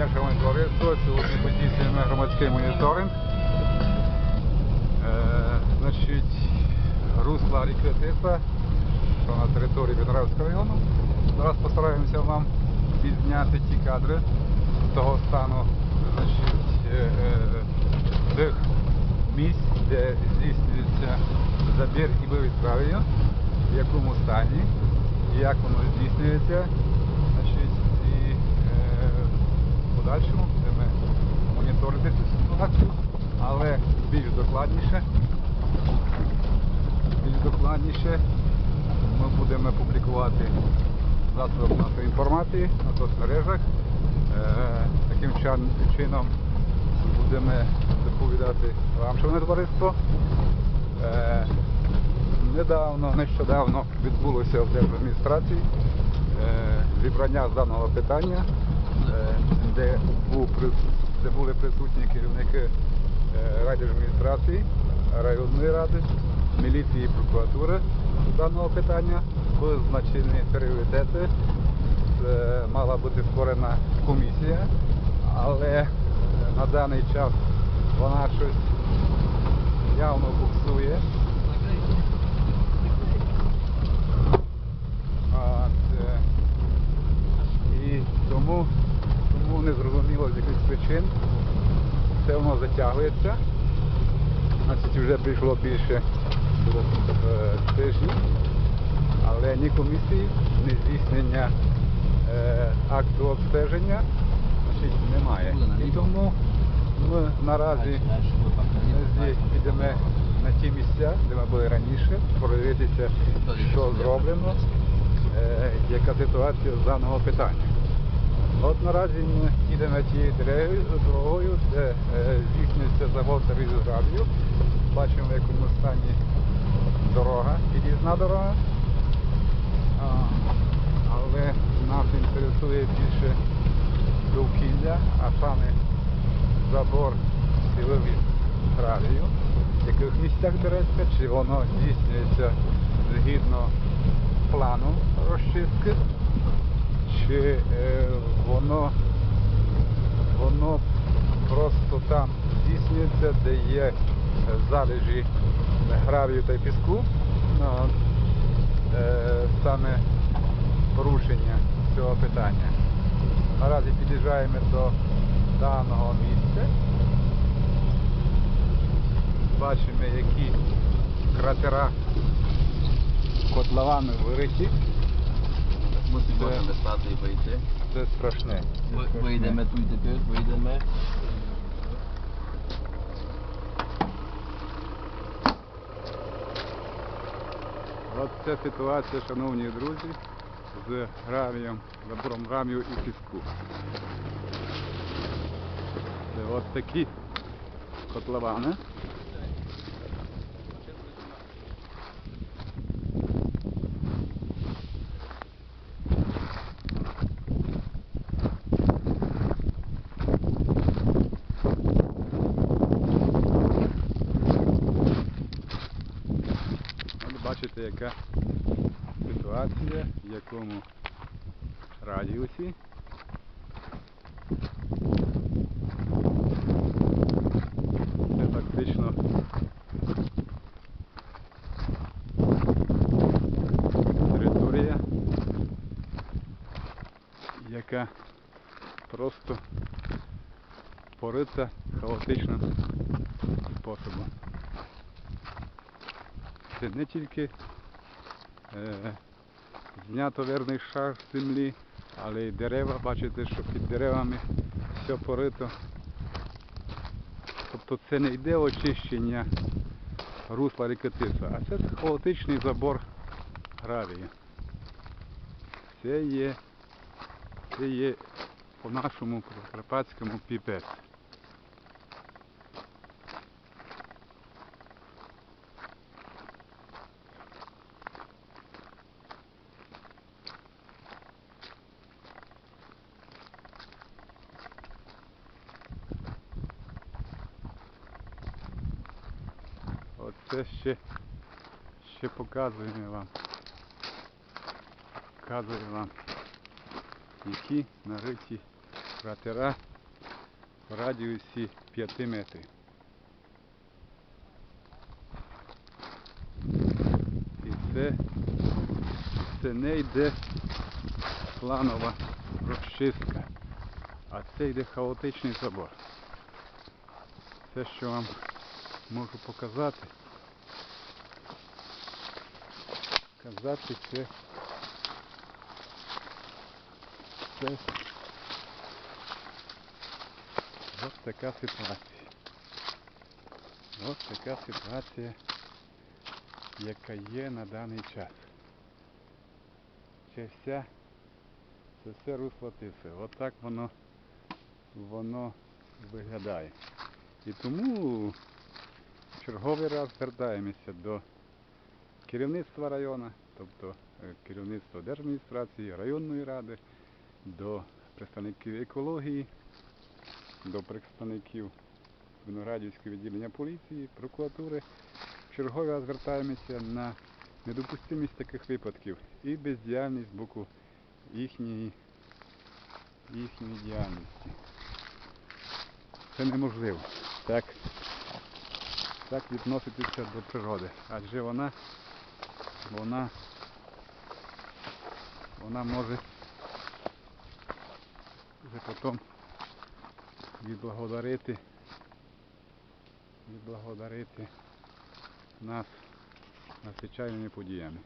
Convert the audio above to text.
дня, шановне товариство. Сьогодні здійснюємо громадський моніторинг. Е, значить, русла ріки Тиса, що на території Віноградського району. Зараз постараємося вам відзняти ті кадри того стану значить, е, е, тих місць, де здійснюється забір і вивіз трав'ю, в якому стані, як воно здійснюється. Значить, і е, в подальшому будемо моніторити цю ситуацію, але більш докладніше, більш докладніше ми будемо публікувати в нашої інформації на соцмережах. Е, таким чином будемо доповідати вам, шановне товариство. Е, недавно, нещодавно відбулося в держадміністрації е, зібрання з даного питання, е, де, був, прис- де були присутні керівники е, райдержадміністрації, районної ради, міліції і прокуратури даного питання. Визначені пріоритети. Е, Мала бути створена комісія, але е, на даний час вона щось явно буксує. От, е, і тому, тому не зрозуміло з причин все воно затягується. Значить, вже прийшло більше е, тижнів, але ні комісії, ні здійснення е, акту обстеження значить, немає. І тому ми наразі ми підемо на ті місця, де ми були раніше, подивитися, що зроблено, е, яка ситуація з даного питання. От наразі ми йдемо тією дорогою, де е, здійснюється завод різоградію. Бачимо, в якому стані дорога, під'їзна дорога. Але нас інтересує більше довкілля, а саме забор силові гравію, в яких місцях береться, чи воно здійснюється згідно плану розчистки, чи е, воно, воно просто там здійснюється, де є е, залежі гравію та піску, ну, е, саме порушення цього питання. Наразі під'їжджаємо до даного місця. Бачимо, які кратера котловани вириті. Мусимо встати і вийти. Це страшне. Вийдемо тут тепер, вийдемо. От ця ситуація, шановні друзі, з гравієм, забором гравію і піску. Це от такі котловани. От бачите, яка ситуація, в якому радіусі. Це фактично територія, яка просто порита хаотичним способом. Це не тільки е, знято верний шар землі, але й дерева. Бачите, що під деревами все порито. Тобто це не йде очищення русла ріки Тиса, а це хаотичний забор гравію. Це є, це є по-нашому карпатському піпець. Оце ще, ще показуємо вам. Показуємо вам, які нариті кратера в радіусі 5 метрів. І це, це не йде планова розчистка, а це йде хаотичний забор. Це, що вам можу показати. Казати це. Це Ось така ситуація. Ось така ситуація, яка є на даний час. Це вся, це все русло Тиси. Отак воно, воно виглядає. І тому черговий раз звертаємося до керівництва району, тобто е, керівництва держадміністрації, районної ради, до представників екології, до представників Виноградівського відділення поліції, прокуратури. В черговий звертаємося на недопустимість таких випадків і бездіяльність з боку їхньої, їхньої діяльності. Це неможливо. Так, так відноситися до природи. Адже вона, вона, вона може вже потім відблагодарити, відблагодарити нас надзвичайними подіями.